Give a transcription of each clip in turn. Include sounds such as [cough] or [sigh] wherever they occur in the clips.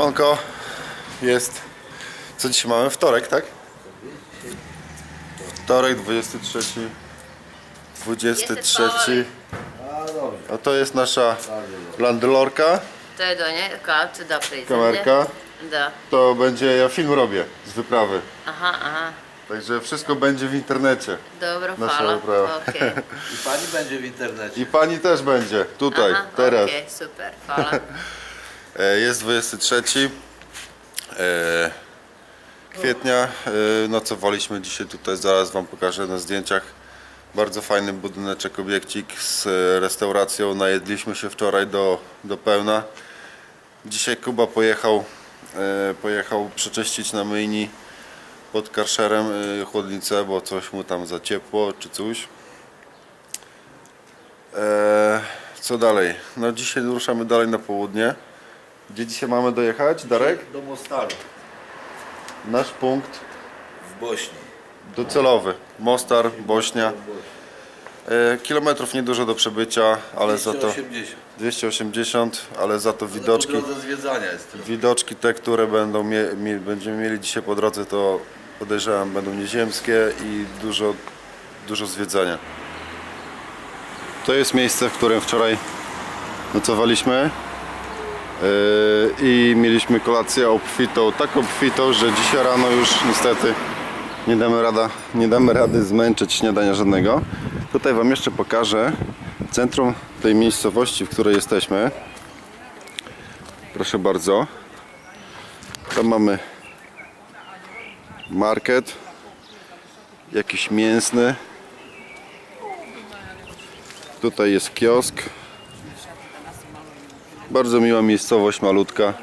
Siemanko, jest, co dzisiaj mamy? Wtorek, tak? Wtorek, 23, 23, A dobrze, a to jest nasza landlorka, To je do nje, kao tu da prizemlje. kamerka, Da. to będzie, ja film robię z wyprawy, Aha, aha. także wszystko będzie w internecie uprava. Okej. i pani będzie w internecie. i pani też będzie, tutaj, teraz. okej, super, hvala. [laughs] E, Jest 23 e, kwietnia. E, Nocowaliśmy dzisiaj tutaj, zaraz Wam pokażę na zdjęciach. Bardzo fajny budyneczek, obiekcik z restauracją. Najedliśmy się wczoraj do, do pełna. Dzisiaj Kuba pojechał, pojechał przeczyścić na myjni pod karszerem chłodnicę, bo coś mu tam za ciepło czy coś. Co dalej? No dzisiaj ruszamy dalej na południe. Gdzie dzisiaj mamy dojechać, Darek? Do Mostaru, Nasz punkt w Bośni. docelowy. Mostar, Bośnia. E, kilometrów niedużo do przebycia, ale za to 280. 280, ale za to Po widoczki, drodze zwiedzania jest trochę. widoczki te, które będą mie, będziemy mieli dzisiaj po drodze, to podejrzewam będą nieziemskie i dużo, dużo zwiedzania. To jest miejsce, w którym wczoraj nocowaliśmy i mieliśmy kolację obfitą, tak obfitą, że dzisiaj rano już niestety nie damy, rada, nie damy rady zmęczyć śniadania żadnego. Tutaj Wam jeszcze pokażę centrum tej miejscowości, w której jesteśmy. Proszę bardzo. Tam mamy market, jakiś mięsny. Tutaj jest kiosk. Bardzo miła miejscowość, malutka.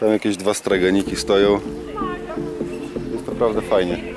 Tam jakieś dwa straganiki stoją. Jest naprawdę fajnie.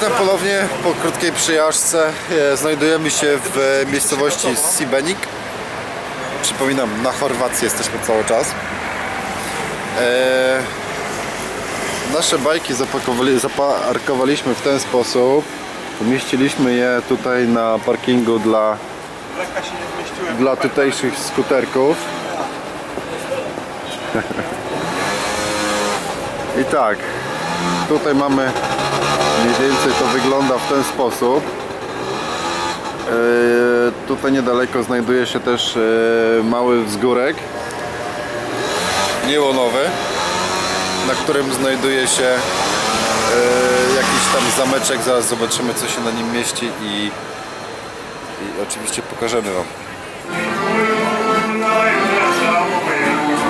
Witam ponownie po krótkiej przyjażdżce. E, znajdujemy się w e, miejscowości Sibenik. Przypominam, na Chorwacji jesteśmy cały czas. E, nasze bajki zaparkowaliśmy w ten sposób. Umieściliśmy je tutaj na parkingu dla, dla tutejszych skuterków. [laughs] I tak, tutaj mamy mniej więcej to wygląda w ten sposób. E, tutaj niedaleko znajduje się też e, mały wzgórek niełonowy, na którym znajduje się e, jakiś tam zameczek. Zaraz zobaczymy co się na nim mieści i, i oczywiście pokażemy Wam.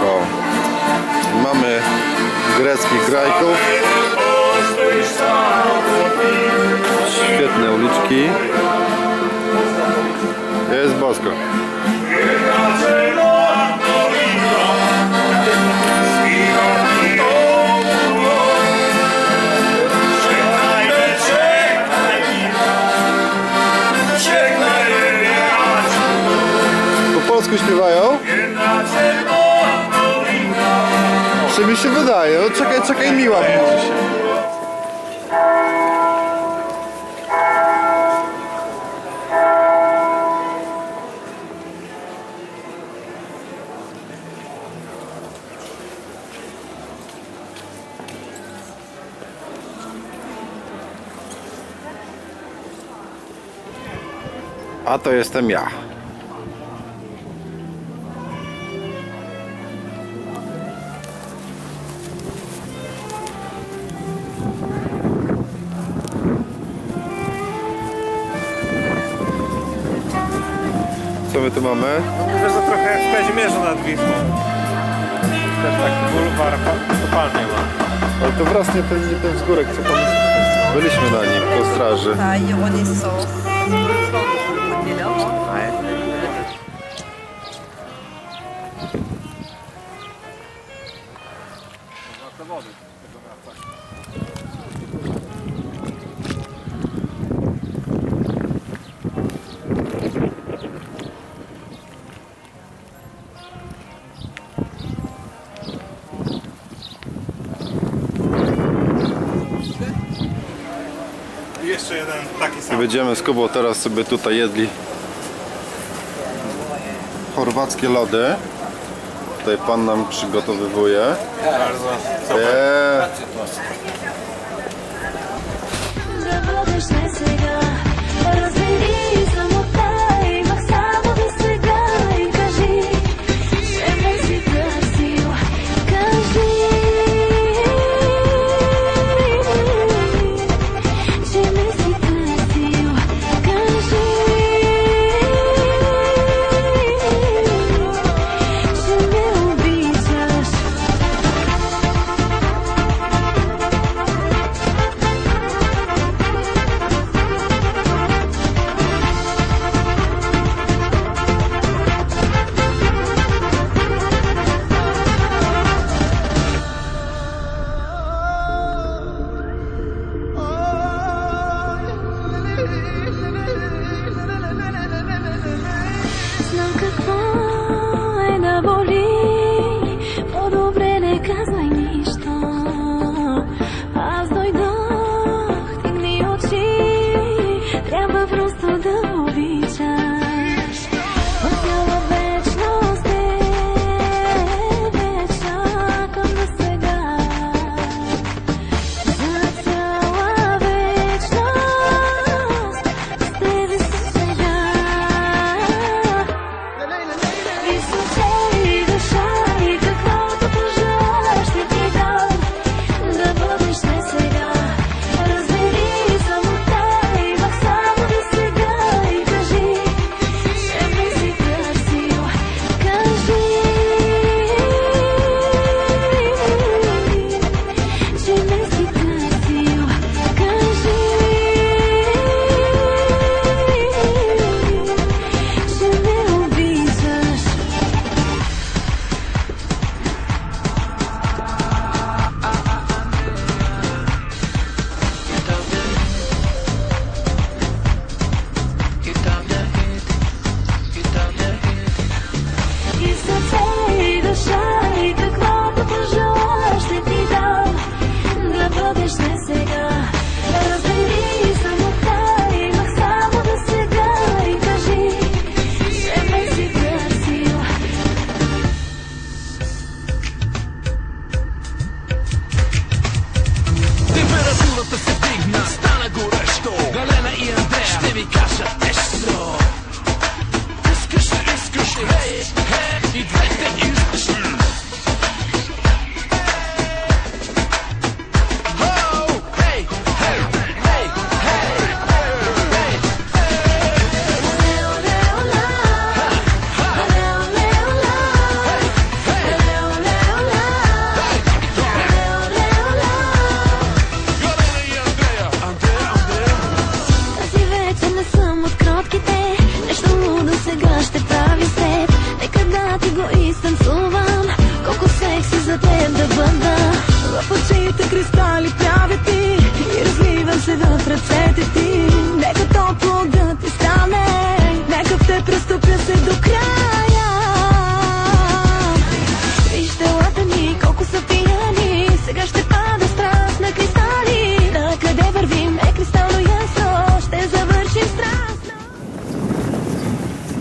O. Mamy greckich grajków. Świetne uliczki. Bosko. Po polsku śpiewają? Czy mi się wydaje? O, czekaj, czekaj, miła będzie A to jestem ja. Co my tu mamy? No, Mówię, że trochę w Kazimierzu nad Wisłą. Też taki bulwar kopalnie ma. Ale to wraz nie ten, nie ten wzgórek, co tam byliśmy na nim, po straży. on est sans. Będziemy z Kubą teraz sobie tutaj jedli chorwackie lody. Tutaj pan nam przygotowywuje. Bardzo. Eee, Го изтанцувам Колко секси за теб да бъда. В очите кристали правя ти И разливам се в ръцете ти. Нека топло да ти стане. Нека в те престъпя се до края. Виж телата ни колко са пияни. Сега ще пада страст на кристали. Да къде вървим? Е кристално ясно. Ще завършим страстно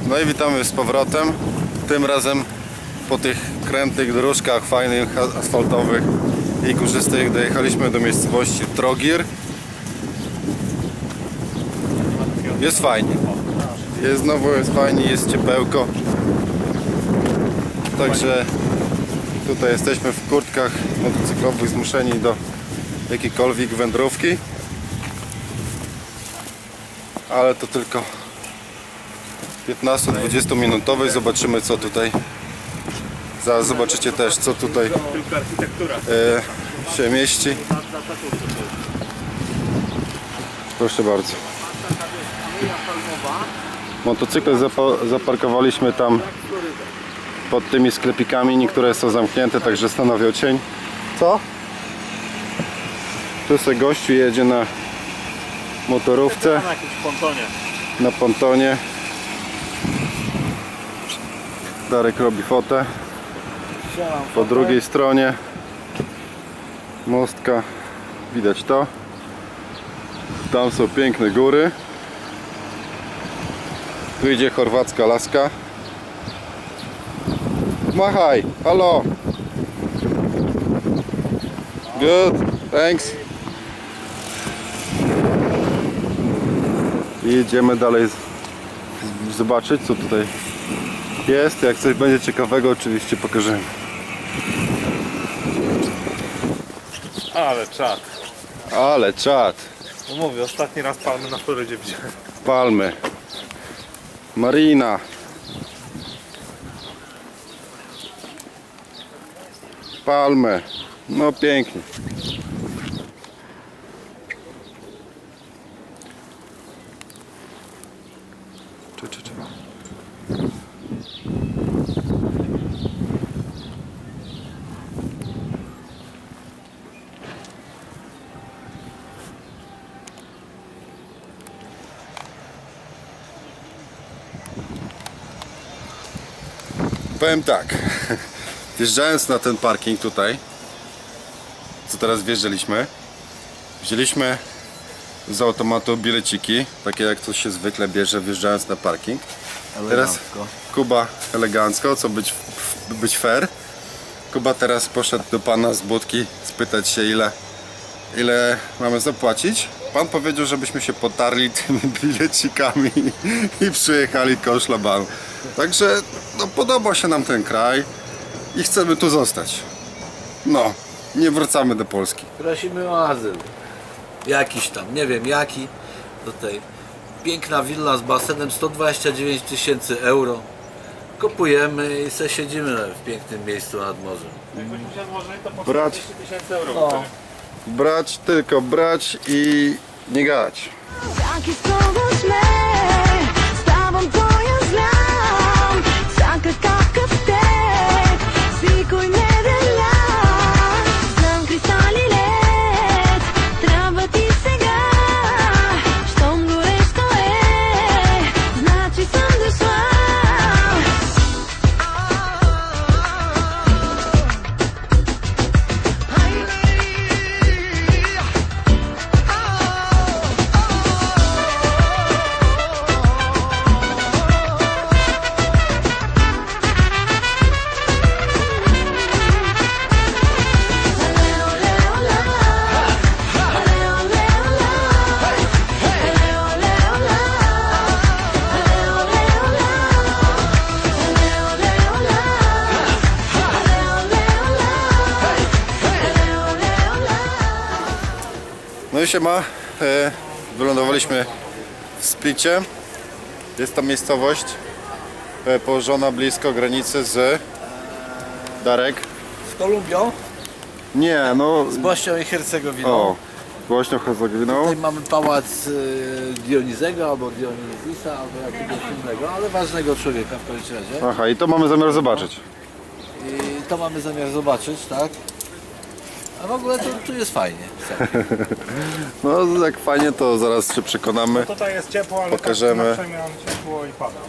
no i witamy z powrotem. Tym razem po tych krętych dróżkach fajnych, asfaltowych i górzystych dojechaliśmy do miejscowości Trogir. Jest fajnie. Jest znowu jest fajnie, jest ciepełko. Także tutaj jesteśmy w kurtkach motocyklowych zmuszeni do jakiejkolwiek wędrówki. Ale to tylko 15-20 minutowej. Zobaczymy co tutaj. Zaraz zobaczycie też co tutaj e, się mieści. Proszę bardzo. Motocykl zapa- zaparkowaliśmy tam pod tymi sklepikami. Niektóre są zamknięte, także stanowią cień. Co? Tu se gościu jedzie na motorówce, Na pontonie. Darek robi fotę. Po drugiej stronie mostka widać to. Tam są piękne góry. Tu idzie chorwacka laska. Machaj, halo. Good, thanks. I idziemy dalej zobaczyć co tutaj jest. Jak coś będzie ciekawego oczywiście pokażemy. Ale czad. Ale czad. No mówię, ostatni raz palmy na Florydzie widziałem. Palmy. Marina. Palmy. No pięknie. Czy, czy, czy. Powiem tak. Wjeżdżając na ten parking tutaj, co teraz wjeżdżaliśmy, wzięliśmy z automatu bileciki, takie jak to się zwykle bierze wjeżdżając na parking. Teraz Kuba elegancko, co być, być fair. Kuba teraz poszedł do pana z budki spytać się ile, ile mamy zapłacić. Pan powiedział, żebyśmy się potarli tymi [laughs] bilecikami i przyjechali koło szlabanu. Także no, podoba się nam ten kraj i chcemy tu zostać. No, nie wracamy do Polski. Prosimy o azyl. Jakiś tam, nie wiem jaki. Tutaj piękna willa z basenem 129 tysięcy euro. Kupujemy i se siedzimy w pięknym miejscu nad morzem. Jakbyśmy się złożyli, to po Brać. 40 tysięcy euro. No. Brać, tylko brać i nie gadać. I siema, e, wylądowaliśmy w Splicie. Jest to miejscowość e, położona blisko granicy z Darek. Z Kolumbią, Nie, no z Bośnią i Hercegowiną. o, głośno Hercegowiną. Tutaj mamy pałac y, Dionizego albo Dionizisa albo jakiegoś innego, ale ważnego człowieka w każdym razie. Aha, i to mamy zamiar zobaczyć. I to mamy zamiar zobaczyć, tak? A w ogóle to, tu jest fajnie. [laughs] No jak fajnie, to zaraz się przekonamy. Tutaj jest ciepło, ale Pokażemy. tak na przemian ciepło i pada.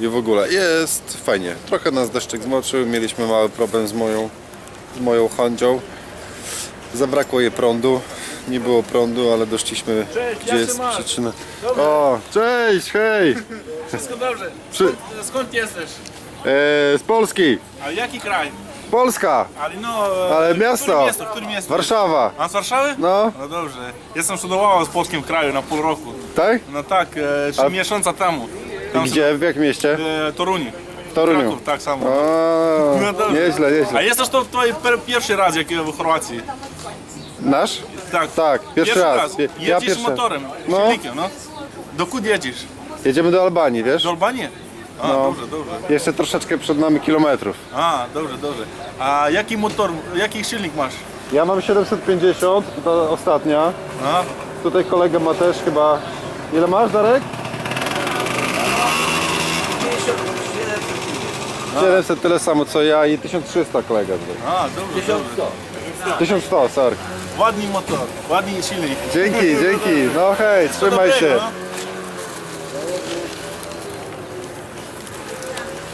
I w ogóle jest fajnie. Trochę nas deszczyk zmoczył, mieliśmy mały problem z moją, z moją Hondzią. Zabrakło jej prądu. Nie było prądu, ale doszliśmy Cześć, gdzie jak jest przyczyna. O, cześć, hej! Wszystko dobrze. Przy, Skąd jesteś? e, z Polski! A jaki kraj? Polska! Ale no... Ale miasto! miasto? W którym miasto? Warszawa! A z Warszawy? No, No dobrze. Jestem studowałem w polskim kraju na pół roku. tak? No tak, e, trzy A- miesiące temu. Tam gdzie? W jakim mieście? E, Toruniu. W Toruniu. Kraków, tak samo. O, [laughs] No dobrze. nieźle, A nieźle. jest też to twój per- pierwszy raz jak w Chorwacji. Nasz? Tak. Tak, pierwszy raz. Ja Jedziesz pierwszy. motorem, No. silnikiem, no. Dokąd jedziesz? Jedziemy do Albanii, wiesz? Do Albanii? A, No. dobrze, dobrze. Jeszcze troszeczkę przed nami kilometrów. A, dobrze, dobrze. A jaki motor, jaki silnik masz? Ja mam 750, to ostatnia. A, Tutaj kolega ma też chyba... Ile masz, Darek? 700 tyle samo co ja i 1300 kolega tutaj. a dobrze, dobrze. 1100, sorry. Ładny motor, ładny silnik. Dzięki, dzięki. No hej, trzymaj Dobrego, się.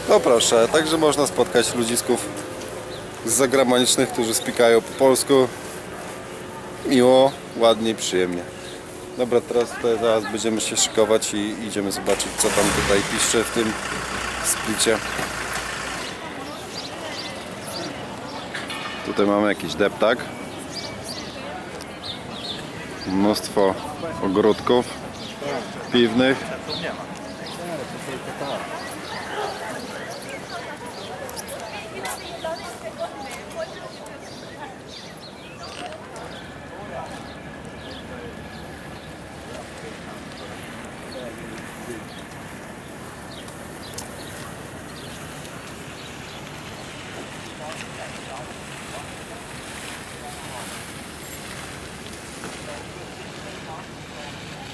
No. Proszę, także można spotkać ludzisków zagranicznych, którzy spikają po polsku. Miło, ładnie przyjemnie. Dobra, teraz tutaj zaraz będziemy się szykować i idziemy zobaczyć co tam tutaj pisze w tym splicie. Tutaj mamy jakiś deptak. Mnóstwo ogródków piwnych.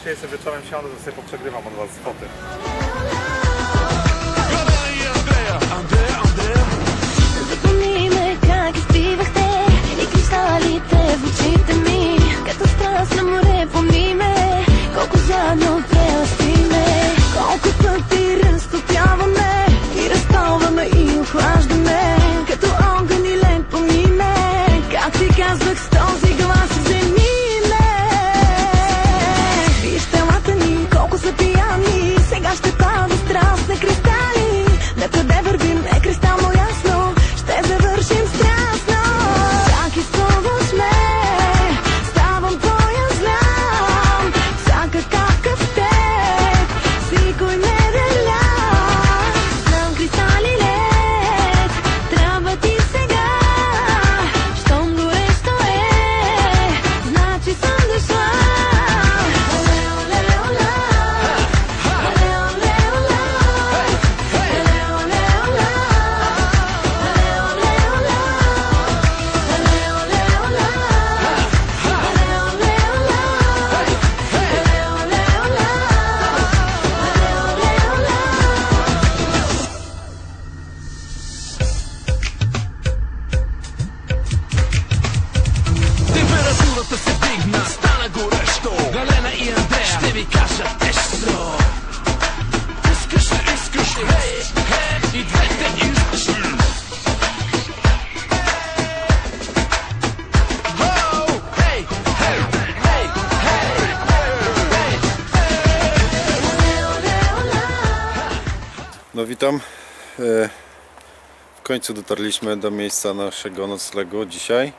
dzisiaj sobie wieczorem siądę, to sobie poprzegrywam od was foty. Катастрофа на море, помни ме, колко заедно końcu dotarliśmy do miejsca naszego noclegu dzisiaj.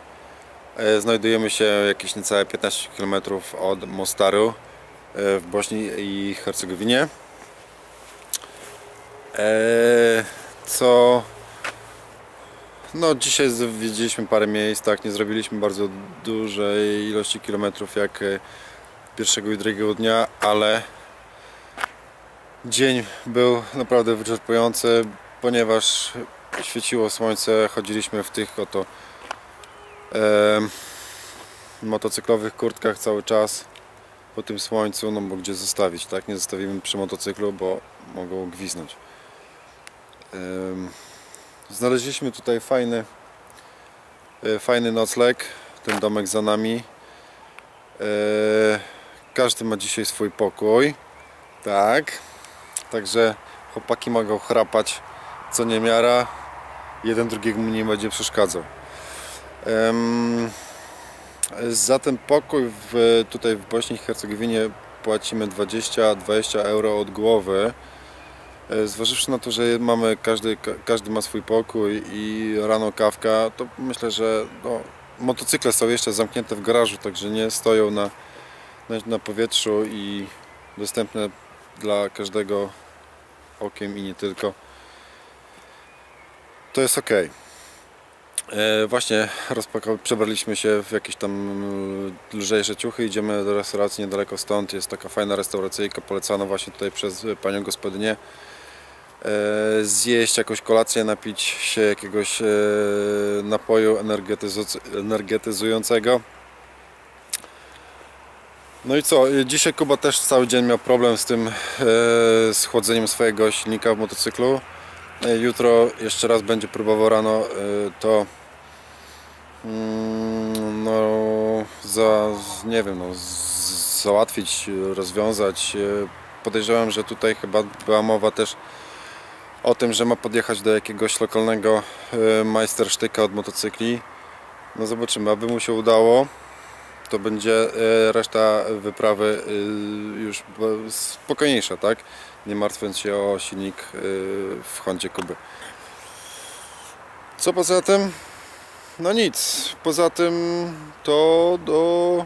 E, Znajdujemy się jakieś niecałe 15 km od Mostaru e, w Bośni i Hercegowinie. E, Co no dzisiaj zwiedziliśmy parę miejsc, tak, nie zrobiliśmy bardzo dużej ilości kilometrów jak pierwszego i drugiego dnia, ale Dzień był naprawdę wyczerpujący, ponieważ świeciło słońce, chodziliśmy w tych oto em, motocyklowych kurtkach cały czas po tym słońcu, no bo gdzie zostawić, tak? Nie zostawimy przy motocyklu, bo mogą gwiznąć. Em, znaleźliśmy tutaj fajny, e, fajny nocleg, ten domek za nami. E, każdy ma dzisiaj swój pokój, tak. Także chłopaki mogą chrapać co niemiara. Jeden drugiemu nie będzie przeszkadzał. Em, za ten pokój w, tutaj w Bośni i Hercegowinie płacimy 20-20 euro od głowy. E, Zważywszy na to, że mamy każdy, ka- każdy ma swój pokój i rano kawka, to myślę, że no, motocykle są jeszcze zamknięte w garażu, także nie stoją na, na, na powietrzu i dostępne dla każdego okiem i nie tylko. To jest ok. E, właśnie przebraliśmy się w jakieś tam mm, lżejsze ciuchy. Idziemy do restauracji niedaleko stąd. Jest taka fajna restauracyjka polecana właśnie tutaj przez panią gospodynię. e, zjeść jakąś kolację, napić się jakiegoś e, napoju energetyzu- energetyzującego. No i co, e, dzisiaj Kuba też cały dzień miał problem z tym, e, z swojego silnika w motocyklu. E, Jutro jeszcze raz będzie próbował rano e, to mm, no, za, nie wiem, no, załatwić, rozwiązać. E, Podejrzewam, że tutaj chyba była mowa też o tym, że ma podjechać do jakiegoś lokalnego majstersztyka od motocykli. No zobaczymy, aby mu się udało, to będzie e, reszta wyprawy e, już spokojniejsza, tak? Nie martwiąc się o silnik e, w Hondzie Kuby. Co poza tym? No nic. Poza tym to do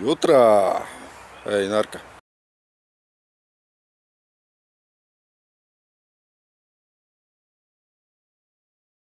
jutra. Hej, narka.